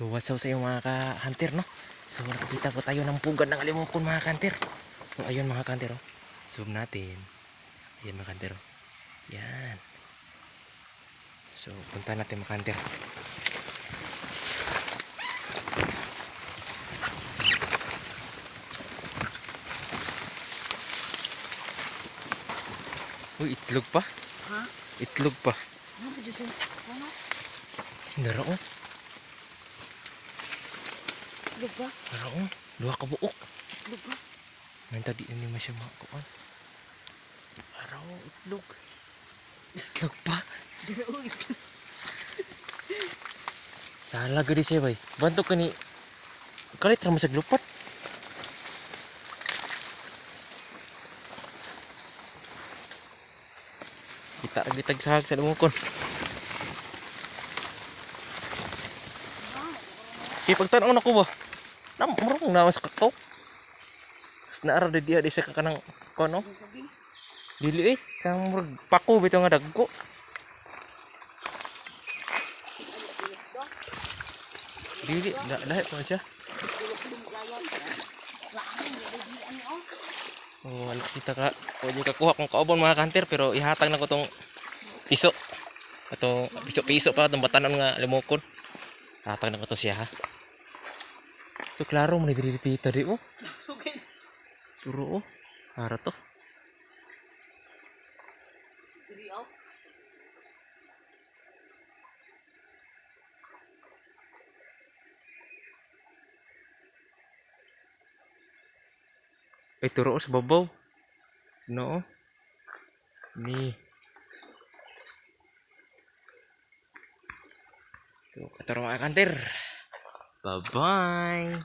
Luwasaw sa iyo mga ka-hunter, no? So, nakikita ko tayo ng pugad ng alimokon mga ka-hunter. So, ayun mga ka-hunter, oh. Zoom natin. Ayan mga ka-hunter, oh. Yan. So, punta natin mga ka-hunter. Uy, itlog pa. Ha? Itlog pa. Ano ba dito? Ano? Dara, oh. Itlog ba? Dara, oh. Dua ka buok. Itlog ba? Ngayon tadi ini masya makuan. Araw, itlog. Itlog pa. Salah gede siya bay. Bantu ka ni. Kalit ra masag lupat. Kita lagi tagsahag sa lumukon. Kaya pagtanaw na ko ba? Nam, na sa kakao. Tapos naara di dia di sa kanang kono. Dili eh. Kang murag pako bitaw nga dagko. Dili, da lahi pa siya. Oh, wala kita ka. Pwede ka kuha kung kaubon mga kanter pero ihatag na ko tong piso. Atong piso-piso pa itong batanon nga limokon. Hatag na ko to siya ha. Ito klaro mo diri di oh. Turo oh. Para to. Ay, turo ko sa babaw. No. Ni. Ito, kataro mga kanter. Bye-bye.